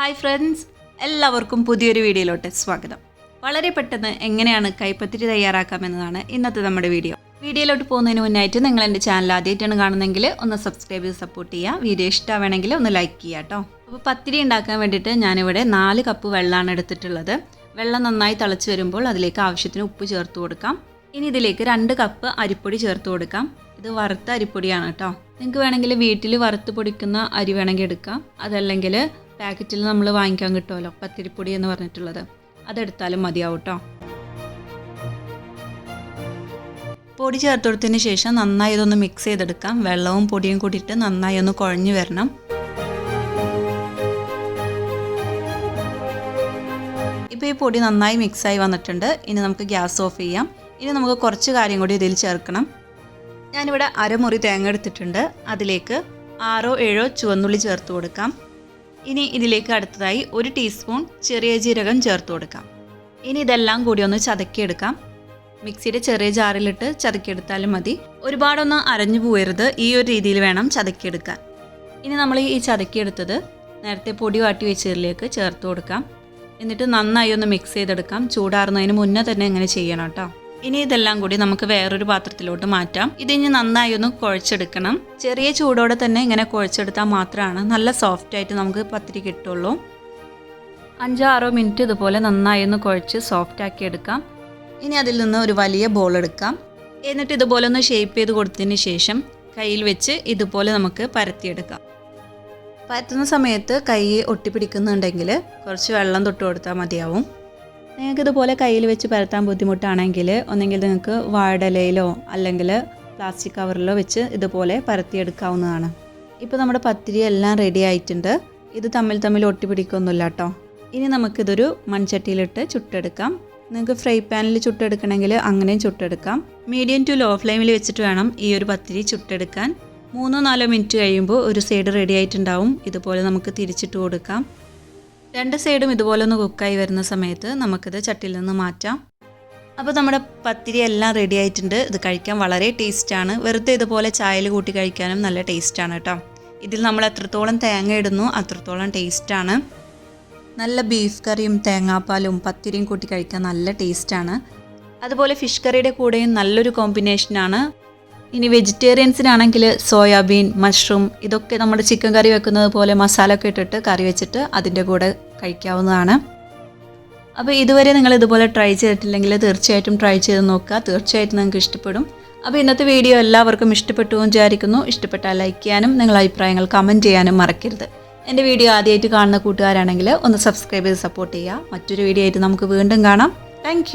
Hi friends എല്ലാവർക്കും പുതിയൊരു വീഡിയോയിലോട്ട് സ്വാഗതം. വളരെ പെട്ടെന്ന് എങ്ങനെയാണ് കൈപ്പത്തിരി തയ്യാറാക്കാമെന്നതാണ് ഇന്നത്തെ നമ്മുടെ വീഡിയോ. വീഡിയോയിലോട്ട് പോകുന്നതിന് മുന്നായിട്ട് നിങ്ങൾ എന്റെ ചാനൽ ആദ്യമായിട്ടാണ് കാണുന്നതെങ്കിൽ ഒന്ന് സബ്സ്ക്രൈബ് ചെയ്ത് സപ്പോർട്ട് ചെയ്യുക. വീഡിയോ ഇഷ്ടമാണെങ്കിൽ ഒന്ന് ലൈക്ക് ചെയ്യുക കേട്ടോ. അപ്പോൾ പത്തിരി ഉണ്ടാക്കാൻ വേണ്ടിയിട്ട് ഞാനിവിടെ നാല് കപ്പ് വെള്ളമാണ് എടുത്തിട്ടുള്ളത്. വെള്ളം നന്നായി തിളച്ച് വരുമ്പോൾ അതിലേക്ക് ആവശ്യത്തിന് ഉപ്പ് ചേർത്ത് കൊടുക്കാം. ഇനി ഇതിലേക്ക് രണ്ട് കപ്പ് അരിപ്പൊടി ചേർത്ത് കൊടുക്കാം. ഇത് വറുത്ത അരിപ്പൊടിയാണ് കേട്ടോ. നിങ്ങൾക്ക് വേണമെങ്കിൽ വീട്ടിൽ വറുത്ത് പൊടിക്കുന്ന അരി വേണമെങ്കിൽ എടുക്കാം. അതല്ലെങ്കിൽ പാക്കറ്റിൽ നമ്മൾ വാങ്ങിക്കാൻ കിട്ടുമല്ലോ? പത്തിരിപ്പൊടി എന്ന് പറഞ്ഞിട്ടുള്ളത്. അതെടുത്താലും മതിയാവും കേട്ടോ പൊടി ചേർത്ത് കൊടുത്തതിന് ശേഷം നന്നായി ഇതൊന്ന് മിക്സ് ചെയ്തെടുക്കാം. വെള്ളവും പൊടിയും കൂടിയിട്ട് നന്നായി ഒന്ന് കുഴഞ്ഞു വരണം. ഇപ്പോൾ ഈ പൊടി നന്നായി മിക്സായി വന്നിട്ടുണ്ട്. ഇനി നമുക്ക് ഗ്യാസ് ഓഫ് ചെയ്യാം. ഇനി നമുക്ക് കുറച്ച് കാര്യം കൂടി ഇതിൽ ചേർക്കണം. ഞാനിവിടെ അരമുറി തേങ്ങ എടുത്തിട്ടുണ്ട്. അതിലേക്ക് ആറോ ഏഴോ ചുവന്നുള്ളി ചേർത്ത് കൊടുക്കാം. ഇനി ഇതിലേക്ക് അടുത്തതായി ഒരു ടീസ്പൂൺ ചെറിയ ജീരകം ചേർത്ത് കൊടുക്കാം. ഇനി ഇതെല്ലാം കൂടി ഒന്ന് ചതക്കിയെടുക്കാം. മിക്സിയുടെ ചെറിയ ജാറിലിട്ട് ചതക്കിയെടുത്താലും മതി. ഒരുപാടൊന്ന് അരഞ്ഞു പോയരുത് ഈ ഒരു രീതിയിൽ വേണം ചതക്കിയെടുക്കാൻ. ഇനി നമ്മൾ ഈ ചതക്കിയെടുത്തത് നേരത്തെ പൊടി വാട്ടി വെച്ചതിലേക്ക് ചേർത്ത് കൊടുക്കാം. എന്നിട്ട് നന്നായി ഒന്ന് മിക്സ് ചെയ്തെടുക്കാം. ചൂടാറുന്നതിന് മുന്നേ തന്നെ ഇങ്ങനെ ചെയ്യണം കേട്ടോ. ഇനി ഇതെല്ലാം കൂടി നമുക്ക് വേറൊരു പാത്രത്തിലോട്ട് മാറ്റാം. ഇതിനി നന്നായി ഒന്ന് കുഴച്ചെടുക്കണം. ചെറിയ ചൂടോടെ തന്നെ ഇങ്ങനെ കുഴച്ചെടുത്താൽ മാത്രമാണ് നല്ല സോഫ്റ്റ് ആയിട്ട് നമുക്ക് പത്തിരി കിട്ടുള്ളൂ. അഞ്ചോ ആറോ മിനിറ്റ് ഇതുപോലെ നന്നായി ഒന്ന് കുഴച്ച് സോഫ്റ്റ് ആക്കി എടുക്കാം. ഇനി അതിൽ നിന്ന് ഒരു വലിയ ബോൾ എടുക്കാം. എന്നിട്ട് ഇതുപോലെ ഒന്ന് ഷേപ്പ് ചെയ്ത് കൊടുത്തതിന് ശേഷം കയ്യിൽ വെച്ച് ഇതുപോലെ നമുക്ക് പരത്തിയെടുക്കാം. പരത്തുന്ന സമയത്ത് കൈ ഒട്ടിപ്പിടിക്കുന്നുണ്ടെങ്കിൽ കുറച്ച് വെള്ളം തൊട്ട് കൊടുത്താൽ മതിയാവും. നിങ്ങൾക്ക് ഇതുപോലെ കയ്യിൽ വെച്ച് പരത്താൻ ബുദ്ധിമുട്ടാണെങ്കിൽ ഒന്നെങ്കിൽ നിങ്ങൾക്ക് വാഴലയിലോ അല്ലെങ്കിൽ പ്ലാസ്റ്റിക് കവറിലോ വെച്ച് ഇതുപോലെ പരത്തിയെടുക്കാവുന്നതാണ്. ഇപ്പോൾ നമ്മുടെ പത്തിരി എല്ലാം റെഡി ആയിട്ടുണ്ട്. ഇത് തമ്മിൽ തമ്മിൽ ഒട്ടിപ്പിടിക്കൊന്നുമില്ല കേട്ടോ. ഇനി നമുക്കിതൊരു മൺചട്ടിയിലിട്ട് ചുട്ടെടുക്കാം. നിങ്ങൾക്ക് ഫ്രൈ പാനിൽ ചുട്ടെടുക്കണമെങ്കിൽ അങ്ങനെയും ചുട്ടെടുക്കാം. മീഡിയം ടു ലോ ഫ്ലെയിമിൽ വെച്ചിട്ട് വേണം ഈ ഒരു പത്തിരി ചുട്ടെടുക്കാൻ. മൂന്നോ നാലോ മിനിറ്റ് കഴിയുമ്പോൾ ഒരു സൈഡ് റെഡി ആയിട്ടുണ്ടാവും. ഇതുപോലെ നമുക്ക് തിരിച്ചിട്ട് കൊടുക്കാം. രണ്ട് സൈഡും ഇതുപോലെ ഒന്ന് കുക്കായി വരുന്ന സമയത്ത് നമുക്കിത് ചട്ടിയിൽ നിന്ന് മാറ്റാം. അപ്പോൾ നമ്മുടെ പത്തിരി എല്ലാം റെഡി ആയിട്ടുണ്ട്. ഇത് കഴിക്കാൻ വളരെ ടേസ്റ്റാണ് വെറുതെ ഇതുപോലെ ചായയിൽ കൂട്ടി കഴിക്കാനും നല്ല ടേസ്റ്റാണ് കേട്ടോ. ഇതിൽ നമ്മൾ എത്രത്തോളം തേങ്ങ ഇടുന്നു അത്രത്തോളം ടേസ്റ്റാണ് നല്ല ബീഫ് കറിയും തേങ്ങാപ്പാലും പത്തിരിയും കൂട്ടി കഴിക്കാൻ നല്ല ടേസ്റ്റാണ് അതുപോലെ ഫിഷ് കറിയുടെ കൂടെയും നല്ലൊരു കോമ്പിനേഷനാണ് ഇനി വെജിറ്റേറിയൻസിനാണെങ്കിൽ സോയാബീൻ മഷ്റൂം ഇതൊക്കെ നമ്മുടെ ചിക്കൻ കറി വെക്കുന്നത് പോലെ മസാല ഒക്കെ ഇട്ടിട്ട് കറി വെച്ചിട്ട് അതിന്റെ കൂടെ കഴിക്കാവുന്നതാണ്. അപ്പോൾ ഇതുവരെ നിങ്ങൾ ഇതുപോലെ ട്രൈ ചെയ്തിട്ടില്ലെങ്കിൽ തീർച്ചയായിട്ടും ട്രൈ ചെയ്ത് നോക്കുക. തീർച്ചയായിട്ടും നിങ്ങൾക്ക് ഇഷ്ടപ്പെടും. അപ്പോൾ ഇന്നത്തെ വീഡിയോ എല്ലാവർക്കും ഇഷ്ടപ്പെട്ടു എന്ന് വിചാരിക്കുന്നു. ഇഷ്ടപ്പെട്ടാൽ ലൈക്ക് ചെയ്യാനും നിങ്ങളുടെ അഭിപ്രായങ്ങൾ കമന്റ് ചെയ്യാനും മറക്കരുത്. എന്റെ വീഡിയോ ആദ്യമായിട്ട് കാണുന്ന കൂട്ടുകാരാണെങ്കിൽ ഒന്ന് സബ്സ്ക്രൈബ് ചെയ്ത് സപ്പോർട്ട് ചെയ്യുക. മറ്റൊരു വീഡിയോ ആയിട്ട് നമുക്ക് വീണ്ടും കാണാം. താങ്ക്